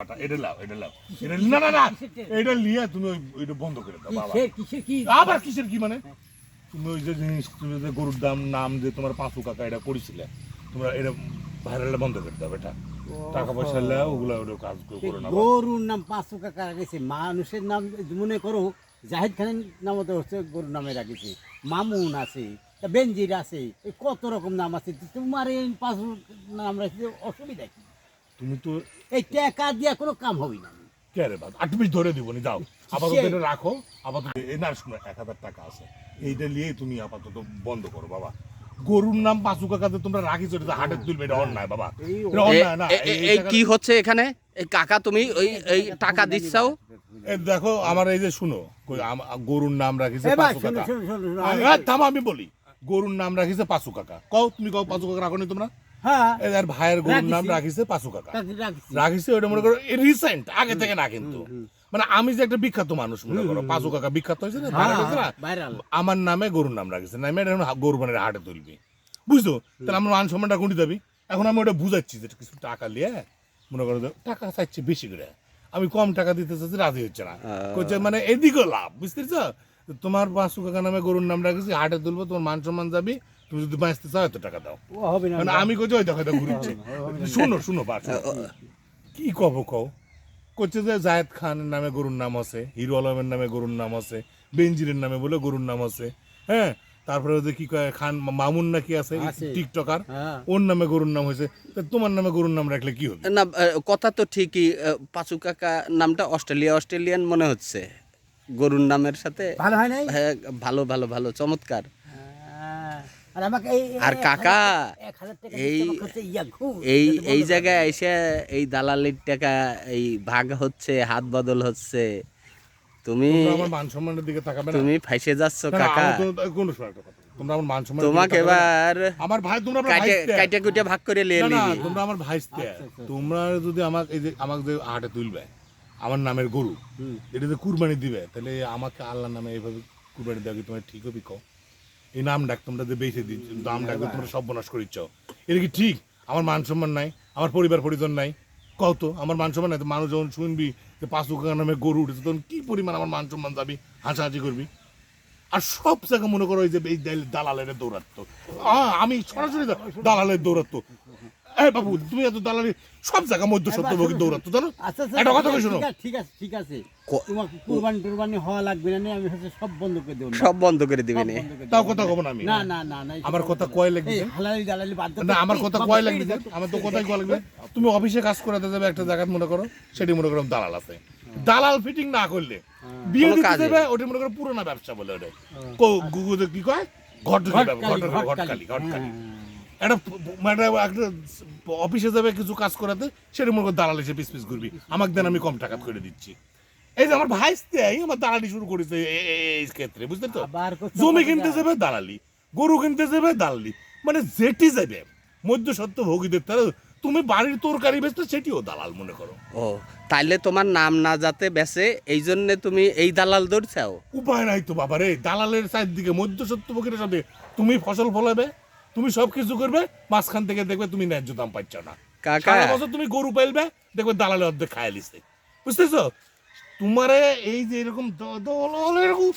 টাকা, এটা লাও এটা লাও এটা না না না এটা লিয়ে তুমি ওইটা বন্ধ করে দাও বাবা। কিসের কিসের কি? আবার কিসের কি মানে? তুমি ওই যে জিনিস তুমি যে গরুর দাম নাম যে তোমার পাঁচু কাকা এটা করেছিলে তোমরা এটা ভাইরালটা বন্ধ করে দাও এটা টাকা পয়সা লেও ওগুলো ওটা কাজ করো না গরুর নাম টাকা রাখেছে মানুষের নাম মনে করো জাহিদ খানের নামতে হচ্ছে গরুর নামে রাখেছে মামুন আছে বেঞ্জির আছে কত রকম নাম আছে তোমার এই পাঁচশো নাম রাখছে অসুবিধা কি? তুমি তো এই টাকা দিয়া কোনো কাম হবে না। কে রে বাবা আট মিনিট ধরে দিব নি যাও। আপাতত? এটা রাখো আপাতত এই না শোনো এক হাজার টাকা আছে। এইটা নিয়ে তুমি আপাতত বন্ধ করো বাবা। গরুর নাম পাঁচু কাকাতে তোমরা হাটে তুলবে এটা অন্যায় বাবা। এই এটা অন্যায় না কি হচ্ছে এখানে? এই কাকা তুমি ওই এই টাকা দিচ্ছাও? দেখো আমার এই যে শুনো গরুর নাম রাখিছে পাঁচু কাকা। আ- আমি- আমি বলি গরুর নাম রাখিছে পাঁচু কাকা। কও তুমি কও পাঁচু কাকা রাখো নি তোমরা? হ্যাঁ। ভাইয়ের গরুর নাম রাখিছে। পাঁচু কাকা। রাখছি, ওটা মনে করো রিসেন্ট আগে থেকে না কিন্তু। মানে আমি যে একটা বিখ্যাত মানুষ মনে করো পাঁচু কাকা বিখ্যাত হয়েছে না? হ্যাঁ, ভাইরাল। আমার নামে গরুর নাম রাখিছে। না আমি এটা এখন গরু মানে হাটে তুলবি। বুঝছ? তাহলে আমার মান সম্মানটা কোনটি দাবি? এখন আমি ওটা বুঝাচ্ছি যে কিছু টাকা নিয়ে মনে করো টাকা চাইছে বেশি করে। আমি কম টাকা দিতে চাচ্ছি রাজি হচ্ছে না। কইছে মানে এদিকেও লাভ বুঝতে পারছ? তোমার পাঁচশো কাকা নামে গরুর নাম রাখিছি হাটে তুলবো তোমার মান সম্মান যাবি তুমি যদি বাঁচতে চাও এত টাকা দাও। হবে না মানে আমি ওই দেখো এটা ঘুরছে শুনো শুনো বা কি কব কও? করছে যে জায়েদ খানের নামে গরুর নাম আছে হিরো আলমের নামে গরুর নাম আছে বেঞ্জিরের নামে বলে গরুর নাম আছে হ্যাঁ? তারপরে যে কি কয় খান মামুন নাকি আছে। টিকটকার হ্যাঁ। ওর নামে গরুর নাম হয়েছে। তোমার নামে গরুর নাম রাখলে কি হবে? না কথা তো ঠিকই পাঁচু কাকা নামটা অস্ট্রেলিয়া অস্ট্রেলিয়ান মনে হচ্ছে। গরুর নামের সাথে ভালো হয় নাই? হ্যাঁ ভালো ভালো ভালো চমৎকার। আর আমাকে এই আর কাকা, এই- ইয়া এই এই জায়গায় এসে এই দালালির টাকা এই ভাগ হচ্ছে হাত বদল হচ্ছে। তুমি তোমরা আমার মান সম্মানের দিকে তাকাবে না। তুমি ফাইসে যাচ্ছ কাকা। কোনো-। তোমরা আমার মান সম্মান তোমাকে এবার আমার ভাই তোমরা আমার কাইটে কুটে ভাগ করে লিয়ে না না নিবি। তোমরা আমার ভাইস্তে। তোমরা যদি আমাকে এই যে আমাকে যে হাটে তুলবে আমার নামের গরু এটা যে কুরবানি দিবে তাহলে আমাকে আল্লাহর নামে এইভাবে কুরবানি দেওয়া কি তোমার ঠিক হবে কও? এই নাম ডাক তোমরা বেঁচে দিচ্ছ নাম ডাক তোমরা সব বনাশ করিচ্ছ, এটা কি ঠিক? আমার মান সম্মান নাই, আমার পরিবার পরিজন নাই। কত আমার মান সম্মান নাই, তো মানুষ যখন শুনবি যে পাঁচ নামে গরু উঠেছে, তখন কি পরিমাণ আমার মান সম্মান যাবি, হাসাহাসি করবি? আর সব জায়গায় মনে করো ওই যে দালালের দৌড়াত্ম আমি সরাসরি দালালের দৌড়াত্ম এই বাবু তুমি এত দালালি সব জায়গায় মধ্য সত্যভোগী জানো? আচ্ছা আচ্ছা একটা কথা কই শোনো ঠিক আছে, ঠিক আছে ঠিক আছে। তোমাকে কুরবানি টুরবানি হওয়া লাগবে না আমি হচ্ছে সব বন্ধ করে দেবো সব বন্ধ করে দিবি নে। তাও কথা কব না আমি না না না না আমার কথা কয় লাগবে? হালালি দালালি বাদ দাও না তো। আমার কথা কয় লাগবে? আমার তো কথাই কয় লাগবে? তুমি অফিসে কাজ করাতে যাবে একটা জায়গায় মনে করো সেটি মনে করো দালাল আছে। দালাল ফিটিং না করলে বিয়ে কোনো দিতে কাজে। দেবে ওটা মনে করো পুরোনো ব্যবসা বলে ওটা। গুগুতে কি কয়? ঘট ঘটকালি, ঘটকালি। হ্যাঁ, একটা মানে একটা অফিসে যাবে কিছু কাজ করাতে সেটা মনে করো দালাল এসে পিস পিস করবি। আমাকে দেন আমি কম টাকা করে দিচ্ছি। এই যে আমার ভাই আমার দালালি শুরু করেছে এই ক্ষেত্রে বুঝতে তো? জমি কিনতে যাবে দালালি। গরু কিনতে যাবে দালালি। মানে যেটি যাবে মধ্য সত্য ভোগীদের তারা তুমি বাড়ির তরকারি বেচতে সেটিও দালাল মনে করো। ও তাইলে তোমার নাম না যাতে বেসে এই জন্য তুমি এই দালাল দৌড়ছাও উপায় নাই তো বাবা রে দালালের সাইড দিকে মধ্য সত্য ভোগীর সাথে তুমি ফসল ফলাবে। তুমি সব কিছু করবে মাঝখান থেকে দেখবে তুমি ন্যায্য দাম পাচ্ছ না কাকা বছর তুমি গরু পাইলবে দেখবে দালালে অর্ধেক খায় লিছে বুঝতেছো তোমারে এই যে এরকম এরকম